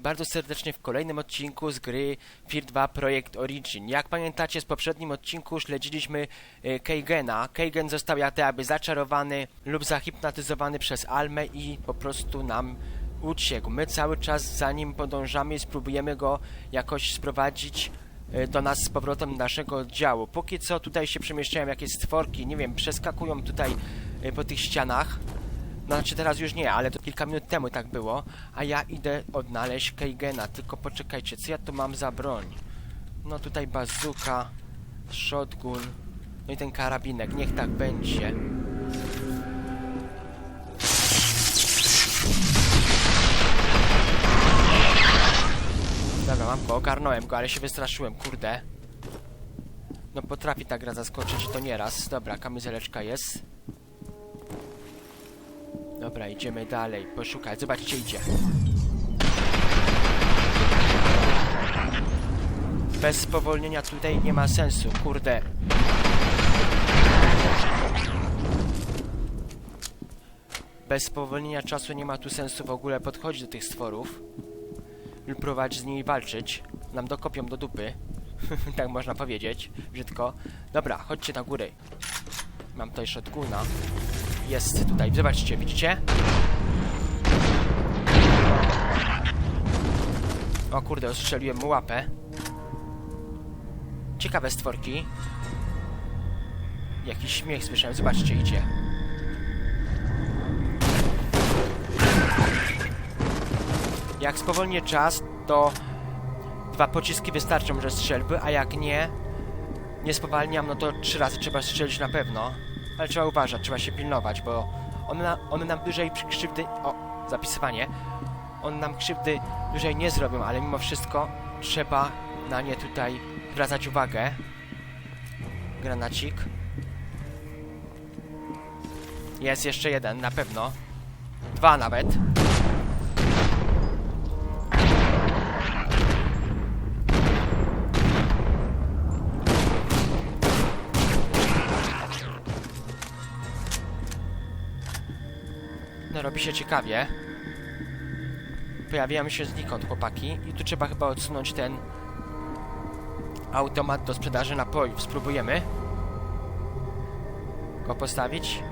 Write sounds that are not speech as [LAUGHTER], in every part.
bardzo serdecznie w kolejnym odcinku z gry Fear 2 Projekt Origin. Jak pamiętacie z poprzednim odcinku śledziliśmy e, Keigena. Keigen został jak jakby zaczarowany lub zahipnotyzowany przez Almę i po prostu nam uciekł. My cały czas za nim podążamy i spróbujemy go jakoś sprowadzić e, do nas z powrotem do naszego oddziału. Póki co tutaj się przemieszczają jakieś stworki, nie wiem, przeskakują tutaj e, po tych ścianach. Znaczy teraz już nie, ale to kilka minut temu tak było. A ja idę odnaleźć Keigena, tylko poczekajcie, co ja tu mam za broń? No tutaj bazuka, shotgun, no i ten karabinek, niech tak będzie. Dobra, mam go, ogarnąłem go, ale się wystraszyłem, kurde. No potrafi ta gra zaskoczyć to nieraz. Dobra, kamizeleczka jest. Dobra, idziemy dalej, poszukać. Zobaczcie, idzie. Bez spowolnienia tutaj nie ma sensu, kurde. Bez spowolnienia czasu nie ma tu sensu w ogóle podchodzić do tych stworów. Lub próbować z nimi walczyć. Nam dokopią do dupy. [LAUGHS] tak można powiedzieć, brzydko. Dobra, chodźcie na górę. Mam tutaj shotguna. Jest tutaj, zobaczcie, widzicie? O kurde, ostrzeliłem mu łapę. Ciekawe stworki. Jakiś śmiech słyszałem, zobaczcie, idzie. Jak spowolnię czas, to dwa pociski wystarczą, że strzelby, a jak nie, nie spowalniam, no to trzy razy trzeba strzelić na pewno. Ale trzeba uważać, trzeba się pilnować, bo one, na, one nam dłużej krzywdy... O, zapisywanie. One nam krzywdy dłużej nie zrobią, ale mimo wszystko trzeba na nie tutaj zwracać uwagę. Granacik. Jest jeszcze jeden, na pewno. Dwa nawet. Robi się ciekawie. Pojawiają się znikąd chłopaki i tu trzeba chyba odsunąć ten automat do sprzedaży napojów. Spróbujemy go postawić.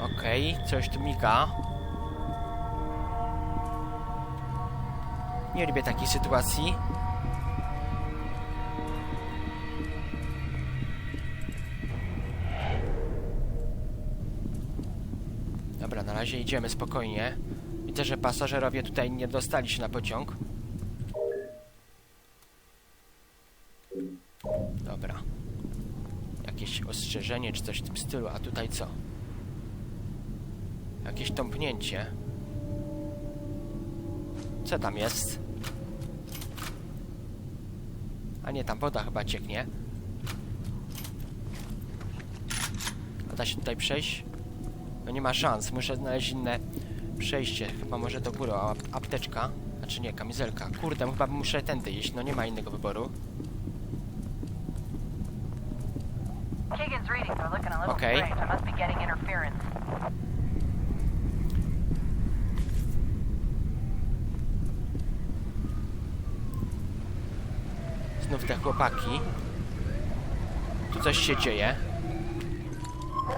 Okej, coś tu miga. Nie lubię takich sytuacji. Razie idziemy spokojnie. Widzę, że pasażerowie tutaj nie dostali się na pociąg. Dobra. Jakieś ostrzeżenie czy coś w tym stylu, a tutaj co? Jakieś tąpnięcie. Co tam jest? A nie, tam woda chyba cieknie. A da się tutaj przejść? No nie ma szans, muszę znaleźć inne przejście. Chyba może do góry, a ap apteczka. Znaczy nie, kamizelka. Kurde, chyba muszę tędy iść, no nie ma innego wyboru. Little Okay. Znów te chłopaki. Tu coś się dzieje.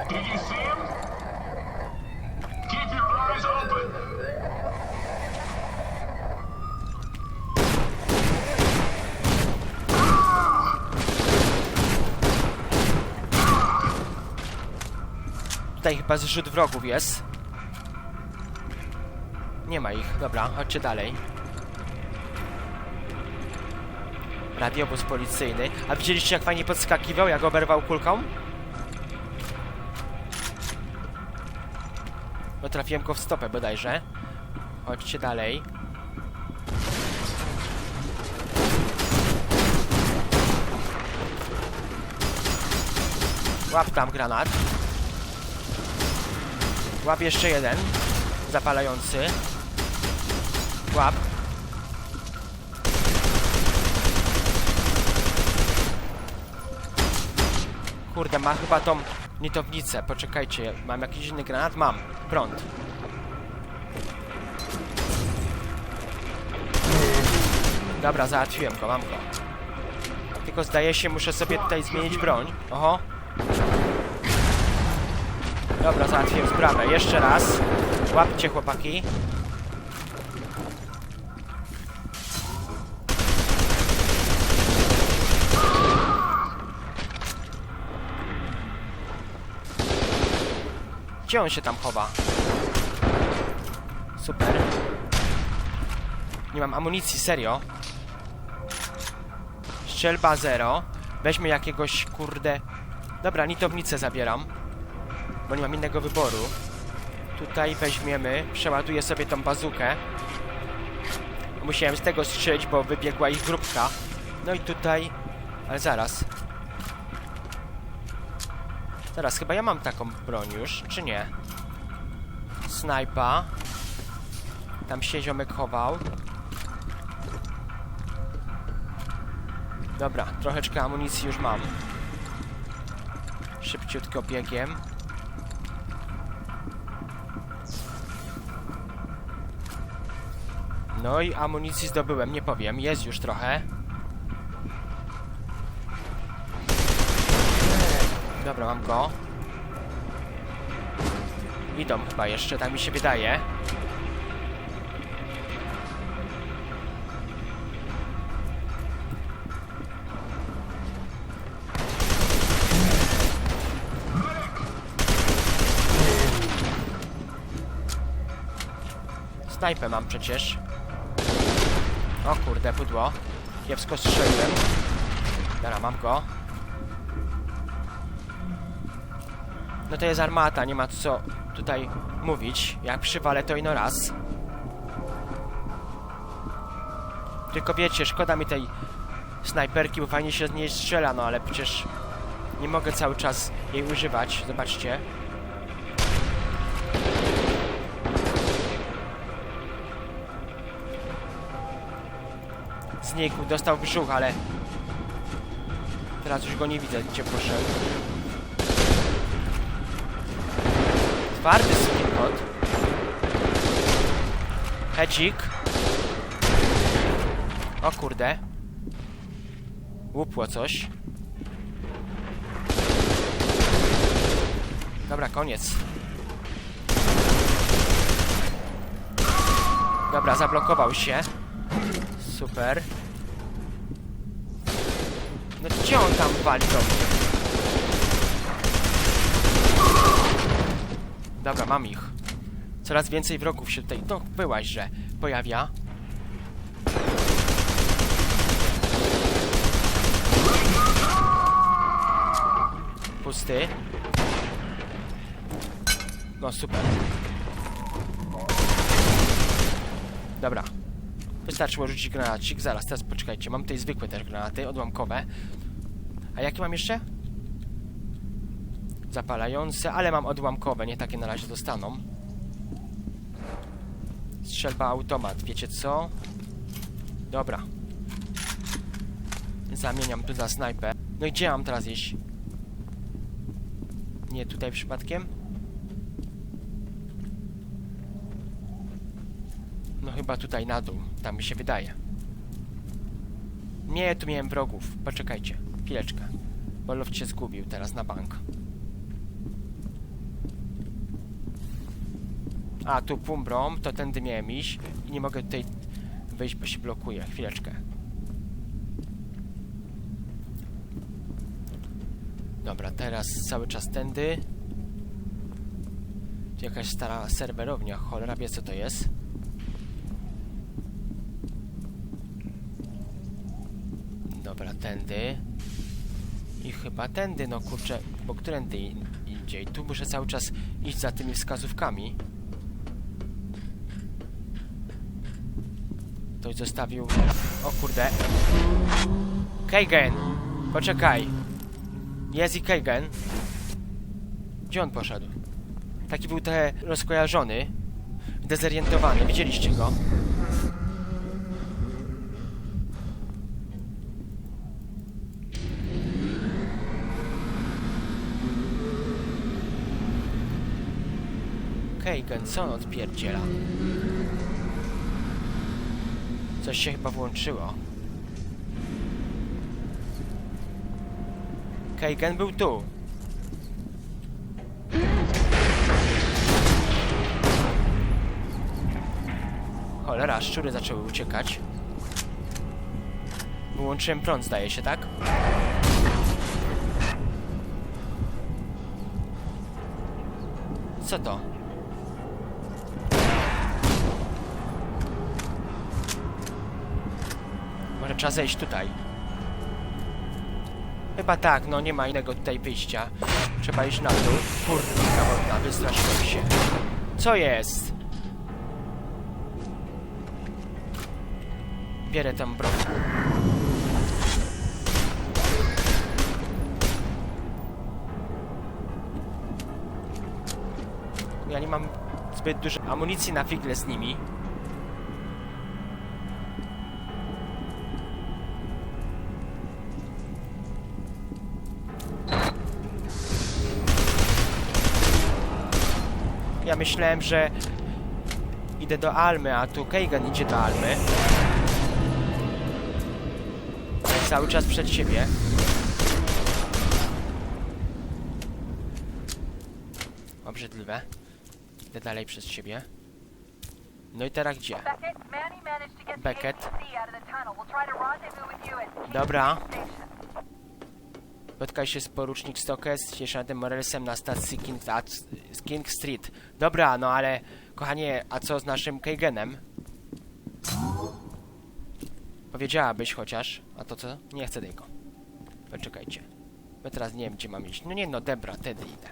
Did you see him? Tutaj chyba zrzut wrogów jest. Nie ma ich. Dobra, chodźcie dalej. Radiobus policyjny. A widzieliście jak fajnie podskakiwał, jak oberwał kulką? Bo trafiłem go w stopę bodajże. Chodźcie dalej. Łap tam granat. Łap jeszcze jeden. Zapalający. Łap. Kurde, ma chyba tą nitownicę. Poczekajcie, mam jakiś inny granat? Mam. Prąd. Dobra, załatwiłem go, mam go. Tylko zdaje się, muszę sobie tutaj zmienić broń. Oho. Dobra, załatwiłem sprawę. Jeszcze raz. Łapcie, chłopaki. Gdzie on się tam chowa? Super. Nie mam amunicji, serio. Strzelba zero. Weźmy jakiegoś, kurde... Dobra, nitownicę zabieram. Bo nie mam innego wyboru. Tutaj weźmiemy, przeładuję sobie tą bazukę. Musiałem z tego strzelić, bo wybiegła ich grupka. No i tutaj... Ale zaraz. Zaraz, chyba ja mam taką broń już, czy nie? Snajpa. Tam się ziomek chował. Dobra, troszeczkę amunicji już mam. Szybciutko biegiem. No i amunicji zdobyłem, nie powiem, jest już trochę. Dobra, mam go. Idą chyba jeszcze, tak mi się wydaje. Snajpę mam przecież. O kurde, pudło. Kiepsko strzeliłem. Dobra, mam go. No to jest armata, nie ma co tutaj mówić. Jak przywalę to ino raz. Tylko wiecie, szkoda mi tej snajperki, bo fajnie się z niej strzela, no ale przecież nie mogę cały czas jej używać. Zobaczcie. Znikł, dostał brzuch, ale teraz już go nie widzę, gdzie poszedł. Twardy kot. Hedzik. O kurde. Łupło coś. Dobra, koniec. Dobra, zablokował się. Super. No gdzie on tam wali do mnie? Dobra, mam ich. Coraz więcej wrogów się tutaj... No, byłaś, że pojawia. Pusty. No, super. Dobra. Wystarczyło rzucić granacik. Zaraz, teraz poczekajcie. Mam tutaj zwykłe też granaty, odłamkowe. A jakie mam jeszcze? Zapalające, ale mam odłamkowe, nie takie na razie dostaną. Strzelba automat, wiecie co? Dobra. Zamieniam tu za snajpę. No i gdzie mam teraz iść? Nie tutaj przypadkiem? No chyba tutaj na dół, tam mi się wydaje. Nie, tu miałem wrogów. Poczekajcie, chwileczkę. Bo loft się zgubił teraz na bank. A, tu pumbrom, to tędy miałem iść i nie mogę tutaj wyjść, bo się blokuje. Chwileczkę. Dobra, teraz cały czas tędy. Tu jakaś stara serwerownia, cholera wie co to jest. Dobra, tędy. I chyba tędy, no kurczę, bo którędy in- indziej? Tu muszę cały czas iść za tymi wskazówkami. Ktoś zostawił... O kurde. Keigen! Poczekaj. Jest i Keigen. Gdzie on poszedł? Taki był trochę rozkojarzony. Dezorientowany. Widzieliście go? Keigen, co on odpierdziela? Coś się chyba włączyło. Keigen był tu. Cholera, szczury zaczęły uciekać. Wyłączyłem prąd, zdaje się, tak? Co to? Trzeba zejść tutaj. Chyba tak, no nie ma innego tutaj wyjścia. Trzeba iść na dół. Kurwa, wodna, wystraszyłem się. Co jest? Bierę tę broń. Ja nie mam zbyt dużo amunicji na figle z nimi. Myślałem, że idę do Almy, a tu Keigan idzie do Almy. Cały czas przed siebie. Obrzydliwe. Idę dalej przez siebie. No i teraz gdzie? Beckett, Dobra. Spotkaj się z porucznik Stokes sierżantem Morelsem na stacji King, King Street. Dobra, no ale kochanie, a co z naszym Keigenem? Powiedziałabyś chociaż, a to co? Nie chcę tego. Poczekajcie. Bo teraz nie wiem, gdzie mam iść. No nie no, dobra, wtedy idę.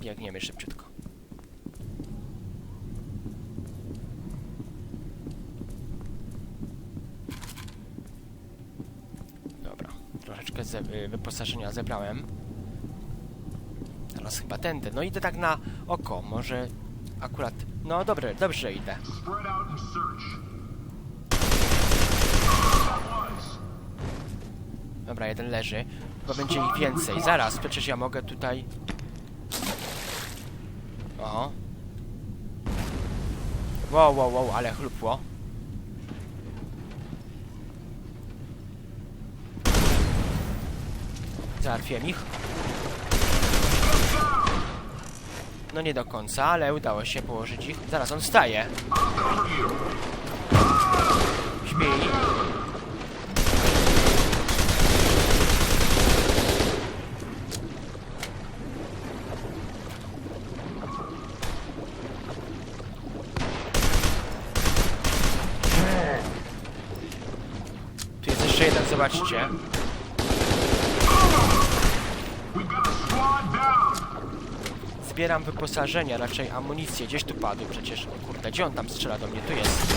Biegniemy szybciutko. Dobra, troszeczkę ze y, wyposażenia zebrałem. Teraz chyba tędy. No idę tak na oko, może akurat... No dobre, dobrze idę. Dobra, jeden leży. Chyba będzie ich więcej. Zaraz, przecież ja mogę tutaj... O. Wow, wow, wow, ale chlupło. Załatwiłem ich. No nie do końca, ale udało się położyć ich. Zaraz, on wstaje. Śpi. Tu jeszcze jeden, zobaczcie. Zbieram wyposażenie, raczej amunicję. Gdzieś tu padł przecież. O kurde, gdzie on tam strzela do mnie? Tu jest.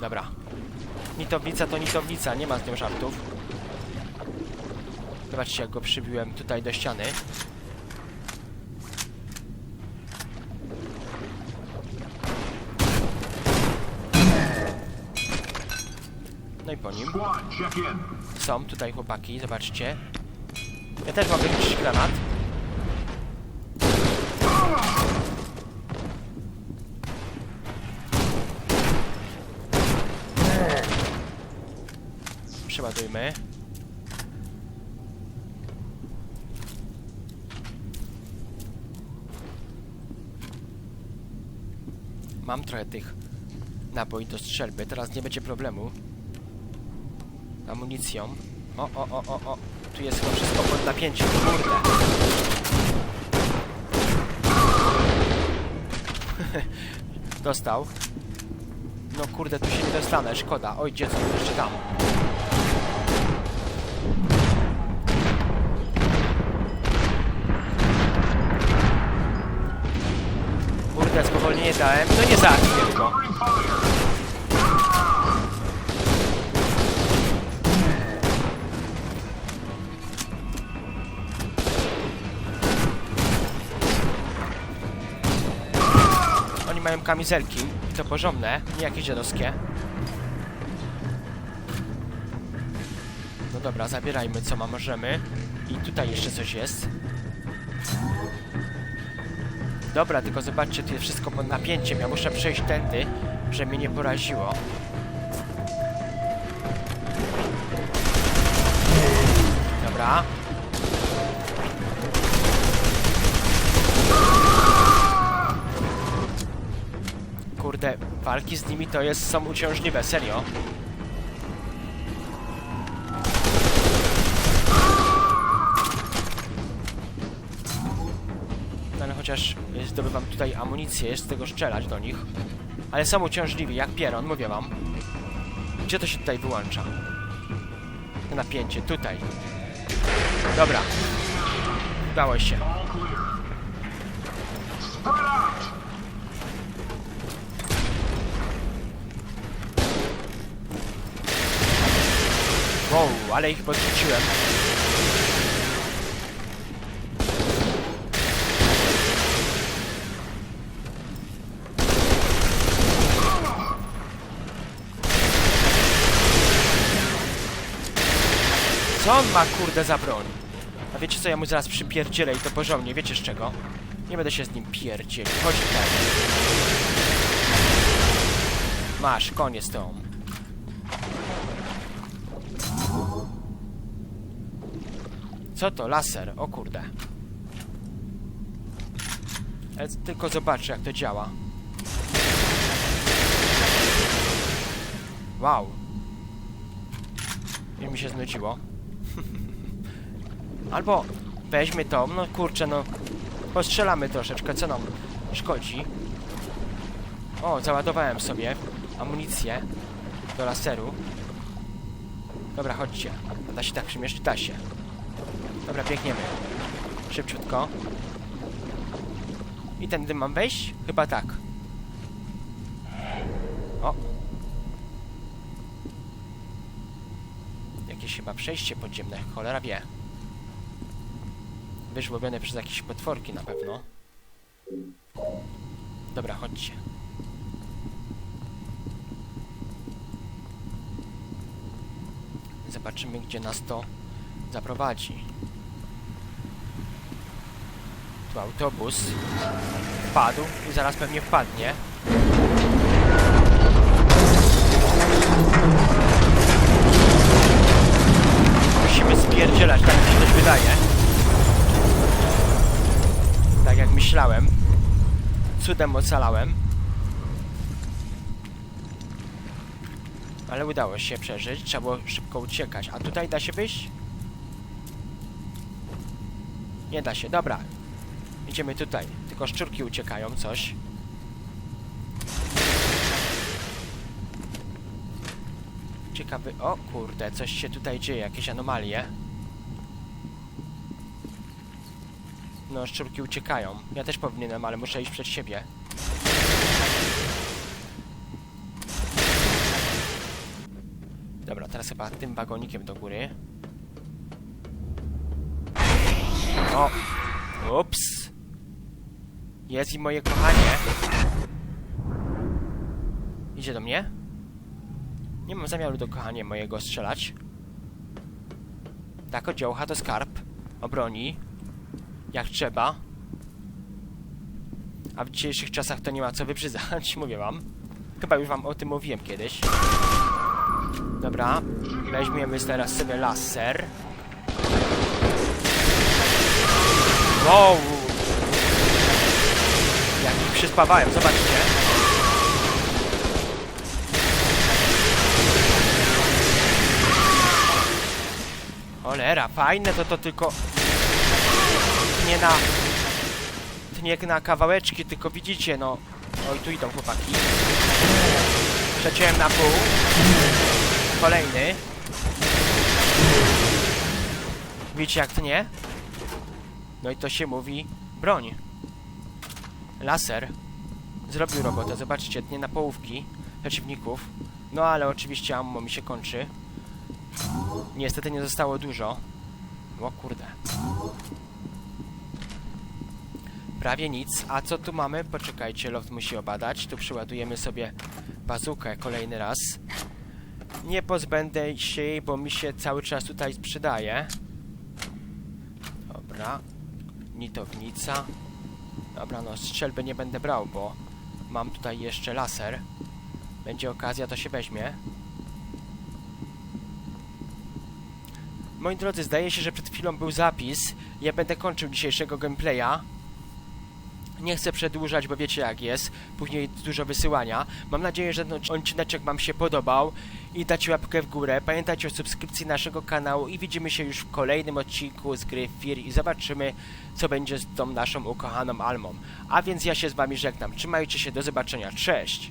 Dobra. Nitownica to nitownica, nie ma z nią żartów. Zobaczcie, jak go przybiłem tutaj do ściany. No i po nim. Są tutaj chłopaki, zobaczcie. Ja też mogę rzucić granat. Przeładujmy. Mam trochę tych naboi do strzelby, teraz nie będzie problemu amunicją. O, o, o, o, o. Tu jest chyba wszystko pod napięciem, kurde. [LAUGHS] Dostał. No kurde, tu się nie dostanę, szkoda. Oj, dziecko, jeszcze tam. Kurde, spowolnienie dałem. No nie załatwiłem go. mają kamizelki i to porządne, nie jakieś dziadowskie. No dobra, zabierajmy co ma możemy. I tutaj jeszcze coś jest. Dobra, tylko zobaczcie, tu jest wszystko pod napięciem. Ja muszę przejść tędy, żeby mnie nie poraziło. Dobra. Kurde, walki z nimi to jest, są uciążliwe, serio. No chociaż y, zdobywam tutaj amunicję, jest z tego strzelać do nich. Ale są uciążliwi, jak pieron, mówię wam. Gdzie to się tutaj wyłącza? To napięcie, tutaj. Dobra. Udało się. Wow, ale ich podrzuciłem. Co on ma kurde za broń? A wiecie co, ja mu zaraz przypierdzielę i to porządnie, wiecie z czego? Nie będę się z nim pierdzielił. Chodź tutaj. Masz, koniec tą. Co to? Laser. O kurde. Ja tylko zobaczę, jak to działa. Wow. I mi się znudziło. [LAUGHS] Albo weźmy to, no kurczę, no postrzelamy troszeczkę, co nam szkodzi. O, załadowałem sobie amunicję do laseru. Dobra, chodźcie. Da się tak przymierzyć? Da się. Dobra, biegniemy. Szybciutko. I tędy mam wejść? Chyba tak. O. Jakieś chyba przejście podziemne, cholera wie. Wyżłobione przez jakieś potworki na pewno. Dobra, chodźcie. Zobaczymy, gdzie nas to zaprowadzi. Autobus wpadł i zaraz pewnie wpadnie. Musimy spierdzielać, tak mi się też wydaje. Tak jak myślałem. Cudem ocalałem. Ale udało się przeżyć, trzeba było szybko uciekać. A tutaj da się wyjść? Nie da się, dobra. Idziemy tutaj. Tylko szczurki uciekają, coś. Ciekawy... O kurde, coś się tutaj dzieje, jakieś anomalie. No, szczurki uciekają. Ja też powinienem, ale muszę iść przed siebie. Dobra, teraz chyba tym wagonikiem do góry. O! Ups! Jest i moje kochanie. Idzie do mnie? Nie mam zamiaru do kochania mojego strzelać. Tak, odziołcha to skarb. Obroni. Jak trzeba. A w dzisiejszych czasach to nie ma co wybrzydzać, [LAUGHS] mówię wam. Chyba już wam o tym mówiłem kiedyś. Dobra, weźmiemy teraz sobie laser. Wow! Jak ich przyspawałem, zobaczcie. Cholera, fajne to to tylko... Nie na... Nie na kawałeczki, tylko widzicie, no... Oj, tu idą chłopaki. Przeciąłem na pół. Kolejny. Widzicie jak to nie? No i to się mówi broń. Laser. Zrobił robotę, zobaczcie, tnie na połówki przeciwników. No ale oczywiście ammo mi się kończy. Niestety nie zostało dużo. O kurde. Prawie nic. A co tu mamy? Poczekajcie, loft musi obadać. Tu przyładujemy sobie bazukę kolejny raz. Nie pozbędę się jej, bo mi się cały czas tutaj przydaje. Dobra. Nitownica. Dobra, no strzelby nie będę brał, bo mam tutaj jeszcze laser. Będzie okazja, to się weźmie. Moi drodzy, zdaje się, że przed chwilą był zapis. Ja będę kończył dzisiejszego gameplaya. Nie chcę przedłużać, bo wiecie jak jest. Później dużo wysyłania. Mam nadzieję, że ten odcineczek Wam się podobał i dać łapkę w górę. Pamiętajcie o subskrypcji naszego kanału i widzimy się już w kolejnym odcinku z gry Fear i zobaczymy, co będzie z tą naszą ukochaną Almą. A więc ja się z Wami żegnam. Trzymajcie się, do zobaczenia. Cześć!